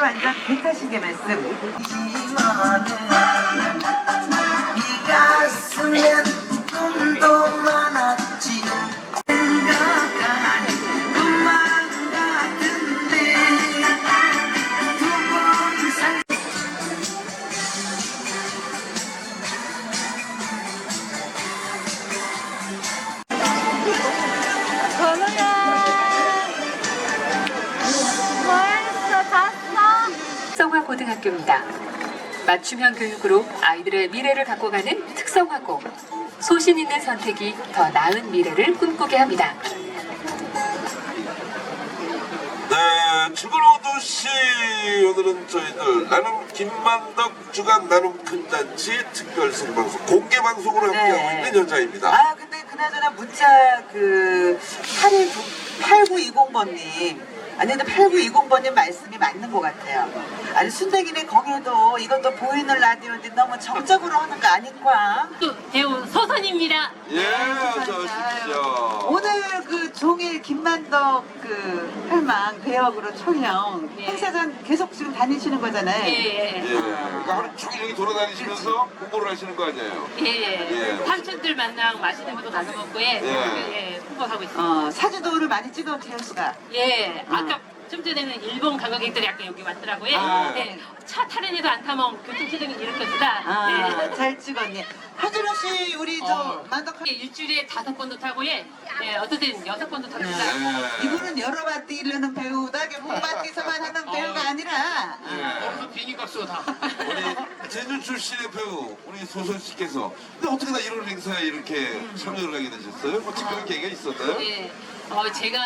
바로 앉아 대타시게 말씀. 맞춤형 교육으로 아이들의 미래를 갖고 가는 특성화고 소신 있는 선택이 더 나은 미래를 꿈꾸게 합니다. 네, 출근호도 씨 오늘은 저희들 나눔 김만덕 주간 나눔 큰잔치 특별 생방송 공개 방송으로 함께하고 네. 있는 현장입니다. 아 근데 그나저나 문자 그 8920번님 아니 근데 8920번님 말씀이 맞는 것 같아요. 아니 순대기네 공해도 이것도 보이는 라디오인데 너무 정적으로 하는 거 아닐까? 배우 서선입니다. 예, 어서 오십시오. 오늘 그 종일 김만덕 그 할망 배역으로 촬영 네. 행사장 계속 지금 다니시는 거잖아요. 예, 예, 예, 그러니까 하루 종일 여기 돌아다니시면서 홍보를 하시는 거 아니에요? 예. 예. 예. 삼촌들 만나고 맛있는 것도 가서 먹고, 예. 예. 예, 홍보하고 있습니다. 어, 사진도 오늘 많이 찍어 재현 씨가. 예. 아까 좀 전에는 일본 관광객들이 약간 여기 왔더라고요. 아. 예. 차 타는데도 안 타면 교통체증을 일으켜주다. 아, 예. 잘 찍었네. 한준호 씨, 우리 저 어. 만덕 예, 일주일에 다섯 번도 타고, 예. 예, 때는 여섯 번도 탑니다. 예. 이분은 여러 바퀴 이르는 배우다. 이게 문 바퀴에서만 하는 배우가 아니라. 예. 우리 제주 출신의 배우 우리 소선 씨께서 근데 어떻게 다 이런 행사에 이렇게 참여를 하게 되셨어요? 뭐 특별한 계기가 있었나요? 예. 어, 제가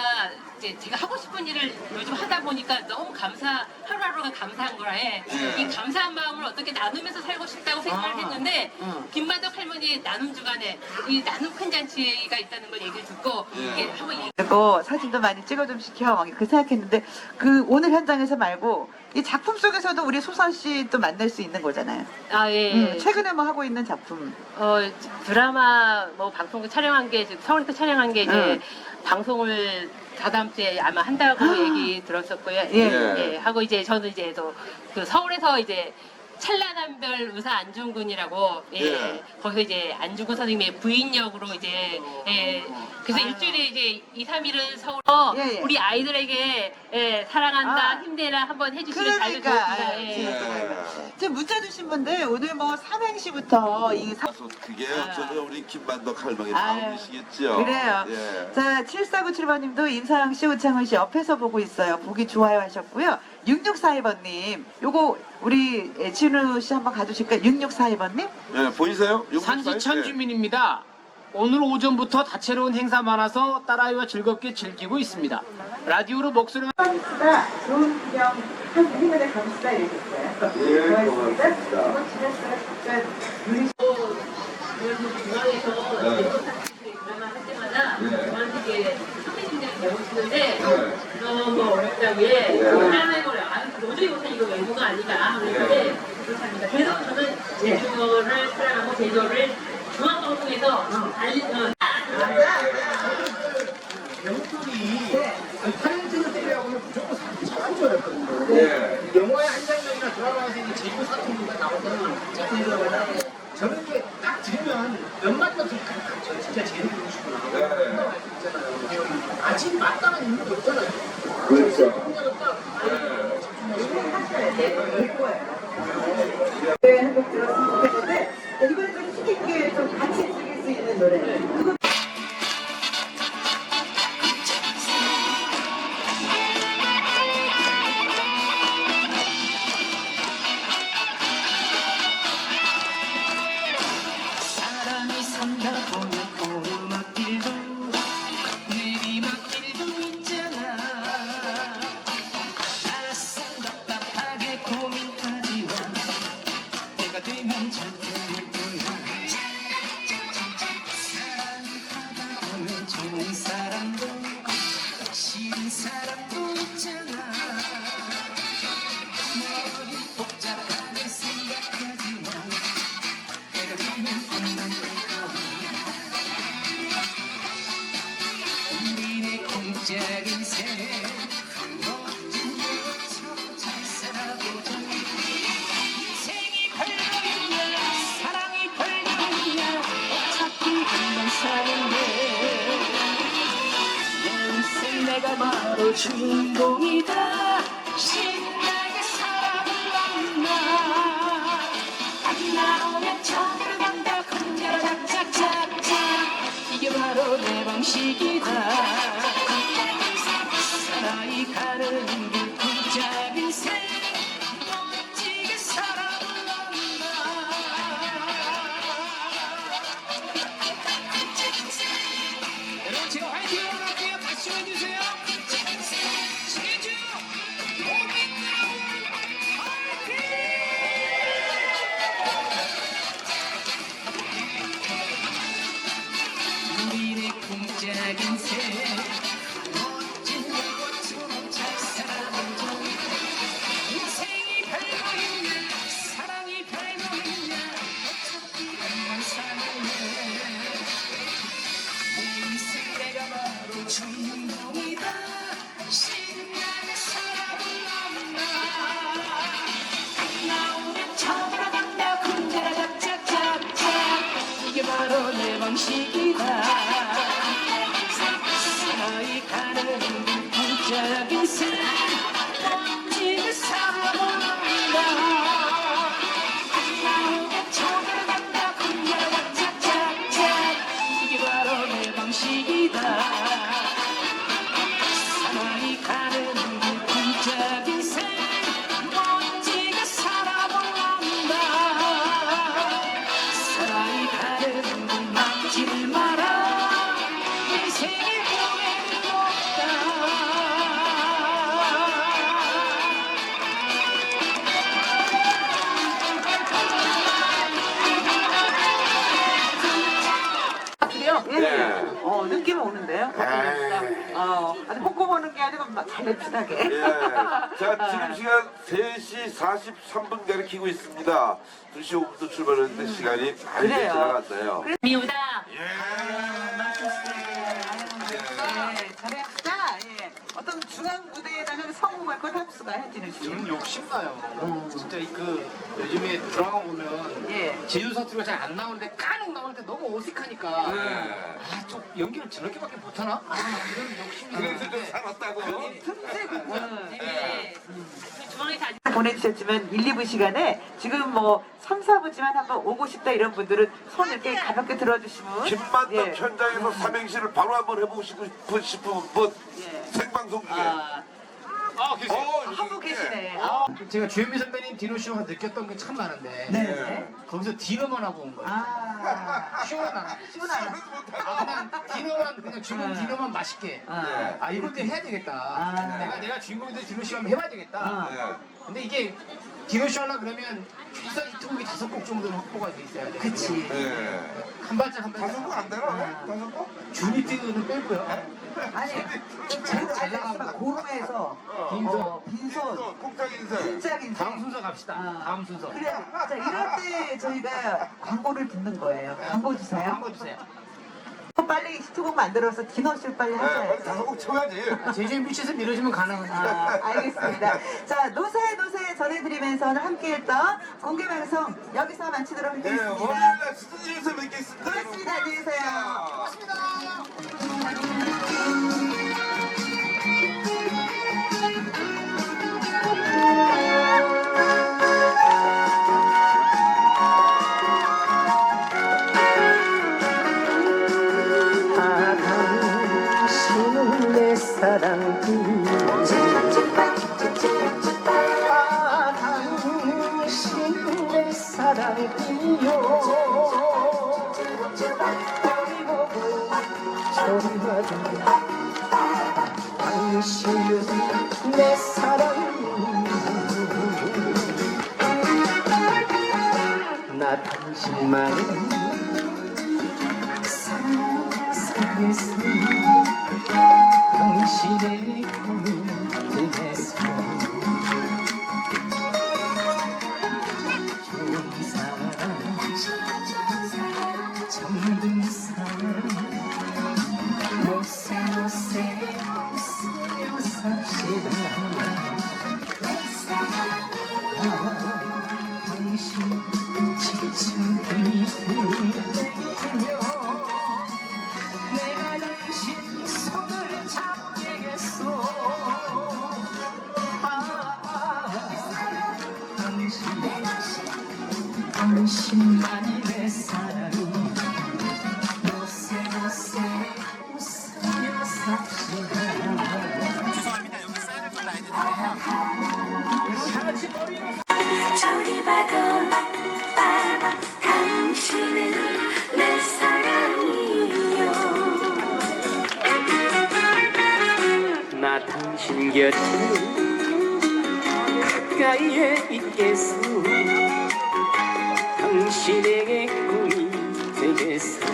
이제 제가 하고 싶은 일을 요즘 하다 보니까 너무 감사, 하루하루가 감사한 거라에 예. 이 감사한 마음을 어떻게 나누면서 살고 싶다고 생각을 아. 했는데 응. 김만덕 할머니 나눔 주간에 이 나눔 큰 잔치가 있다는 걸 얘기를 듣고 예. 한번 얘기 그리고 사진도 많이 찍어 좀 시켜. 막그 생각했는데 그 오늘 현장에서 말고 이 작품 속에서도 우리 소선 씨 또 만날 수 있는 거잖아요. 아 예. 음, 최근에 뭐 하고 있는 작품. 어 드라마 뭐 방송 촬영한 게 지금 서울에서 촬영한 게 이제 응. 방송을 다다음 주에 아마 한다고 얘기 들었었고요. 예. 예, 하고 이제 저는 이제 또 그 서울에서 이제 찬란한 별 의사 안중근이라고 예, 예. 거기서 이제 안중근 선생님의 부인 역으로 이제 예, 그래서 아. 일주일에 이제 2, 3일은 서울로 예, 예. 우리 아이들에게 예, 사랑한다 아. 힘내라 한번 해주시면 잘 그러니까. 좋겠습니다. 예. 예. 지금 문자 주신 분들 오늘 뭐 삼행시부터 이 사... 그래서 그게 저는 우리 김만덕 할망의 아유, 마음이시겠죠? 그래요. 예. 자, 7497번님도 임사영 씨, 우창훈 씨 옆에서 보고 있어요. 보기 좋아요 하셨고요. 6642번님, 요거 우리 예, 진우 씨 한번 가주실까요? 6642번님? 예, 보이세요? 네. 산지천 주민입니다. 오늘 오전부터 다채로운 행사 많아서 딸아이와 즐겁게 즐기고 있습니다. 라디오로 목소리만 가 좋은 구경 한 힘을 감시다 이랬어요. 예, 고맙습니다. 네. 드라마 할 때마다 네. 저한테 이제 선배님들이 배우시는데 네. 외국어 아니다. 그런데 그렇답니다. 그래서 저는 제주어를 사랑하고 제주어를 중앙방송에서 알리, 어, 사진 찍을 때라고 무조건 사진 잘한 줄 알았거든요. 예. 영화의 한 장면이나 드라마에서 이제 제주 사투리가 나오는 작품 드라마나 저는 이게 딱 들으면 몇 마디만 들으면 저 진짜 제주 보고 싶구나. 네. 있잖아요. 아직 맞다는 인물이 없잖아요. 그렇죠. 한곡 들었으면 좋겠는데 이번에 좀 힘있게 좀 같이 즐길 수 있는 노래. 주인공이다. 신나게 사랑을 만나 안 나오면 저기로 간다. 군대로 작작작작. 이게 바로 내 방식이다. 제가 화이팅. 다시 좀 해주세요. 길반 뽀뽀 보는 게 아니고 막 달래피하게. 예. 자, 지금 시간 3시 43분 가리키고 있습니다. 2시 5분도 출발했는데 시간이 많이 그래요. 지나갔어요. 미우다. 네, 잘해봅시다. 예. 어떤 중앙 무대에다가 성공할 걸 합수가 해지는 씨. 저는 욕심나요. 진짜 이그 요즘에 드라마 보면 예. 제주 사투리가 잘 안 나오는데 까놓 나오는데 너무 어색하니까 네. 아좀 연기를 저렇게밖에 못하나? 아 그런 욕심이 그래서 좀 있는데 살았다고. 네. 주방에 다 보내주셨지만 1, 2부 시간에 지금 뭐 3, 4부지만 한번 오고 싶다 이런 분들은 손 이렇게 가볍게 들어주시면 김만덕 예. 현장에서 삼행시를 바로 한번 해보고 싶은 싶은 분 예. 생방송 중에. 아, 아 계세요. 어, 하고 이렇게. 계시네. 아, 제가 주현미 선배님 디노 쇼가 느꼈던 게 참 많은데 네. 거기서 디노만 하고 온 거예요. 아, 쇼는 안 하고. 시원하다. 아 그냥 디노만 그냥 주문 네. 디노만 맛있게. 아, 아 이것도 해야 되겠다. 아. 내가 내가 주인공인데 디노 쇼 한번 해봐야 되겠다. 아. 네. 근데 이게 디노 쇼 하려 그러면 최소한 히트곡이 다섯 곡 정도는 확보가 돼 있어야 돼. 그치. 네. 한 발짝 한 다섯 발짝. 곡안 되나? 다섯 곡? 주니트는 빼고요. 아니, 좀 제일 잘 나가면 고rum에서 빈손. 어, 빈손, 콩짝 인생. 진짜 인생. 다음 순서 갑시다. 아. 다음 순서. 그래, 자 이럴 때 저희가 광고를 듣는 거예요. 광고 주세요. 한번 주세요. 빨리 히트곡 만들어서 디너쇼 빨리 네, 빨리 하셔야죠. 다섯 곡 쳐야지. 제주의 밑에서 밀어주면 가능하니까. 아, 알겠습니다. 자, 노세 노세 전해드리면서 오늘 함께했던 공개 방송 여기서 마치도록 네, 하겠습니다. 월요일날 스튜디오에서 뵙겠습니다. 고맙습니다. 안녕히 계세요. 아 사랑이요 아 당신은 내 사랑이요. 보고 소리마도 당신은 내 사랑이요. 나 당신만 사랑해서 당신만이 내 사랑이 너세 너세 웃으며 삽시다 봐봐 당신은 내 사랑이요 나 당신 곁에 가까이에 있겠소 당신에게 꿈이 되겠소.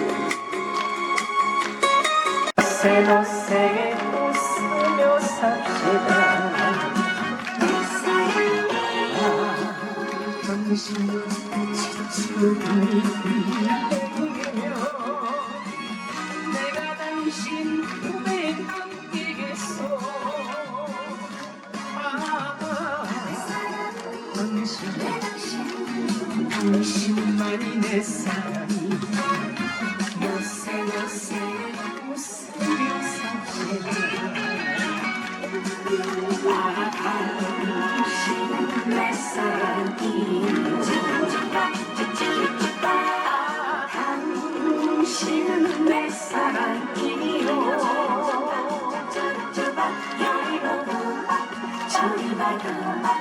새노새 웃으며 삽시다. 내가 당신 당신만이 내 사랑이 요새 요새 요새 요새 아 당신 내 사랑이 아 당신 내 사랑이요 저리 가요